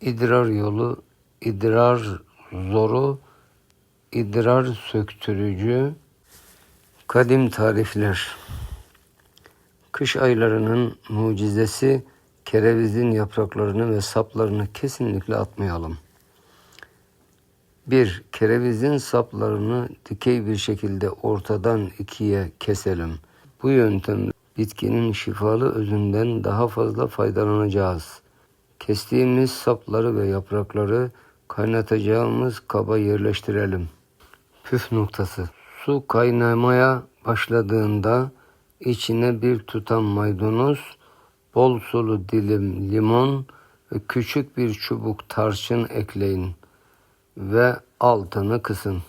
idrar yolu, idrar zoru, idrar söktürücü, kadim tarifler. Kış aylarının mucizesi kerevizin yapraklarını ve saplarını kesinlikle atmayalım. 1. Kerevizin saplarını dikey bir şekilde ortadan ikiye keselim. Bu yöntemle bitkinin şifalı özünden daha fazla faydalanacağız. Kestiğimiz sapları ve yaprakları kaynatacağımız kaba yerleştirelim. Püf noktası. Su kaynamaya başladığında içine bir tutam maydanoz, bol sulu dilim limon ve küçük bir çubuk tarçın ekleyin ve altını kısın.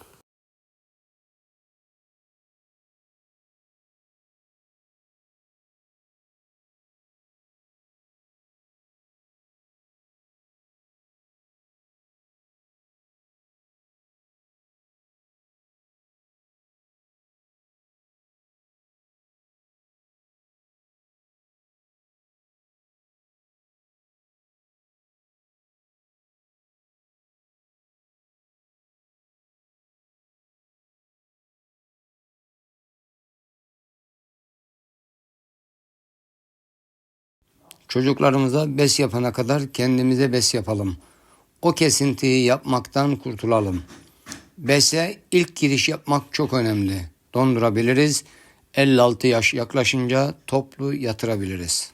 Çocuklarımıza bes yapana kadar kendimize bes yapalım. O kesintiyi yapmaktan kurtulalım. Bese ilk giriş yapmak çok önemli. Dondurabiliriz. 56 yaş yaklaşınca toplu yatırabiliriz.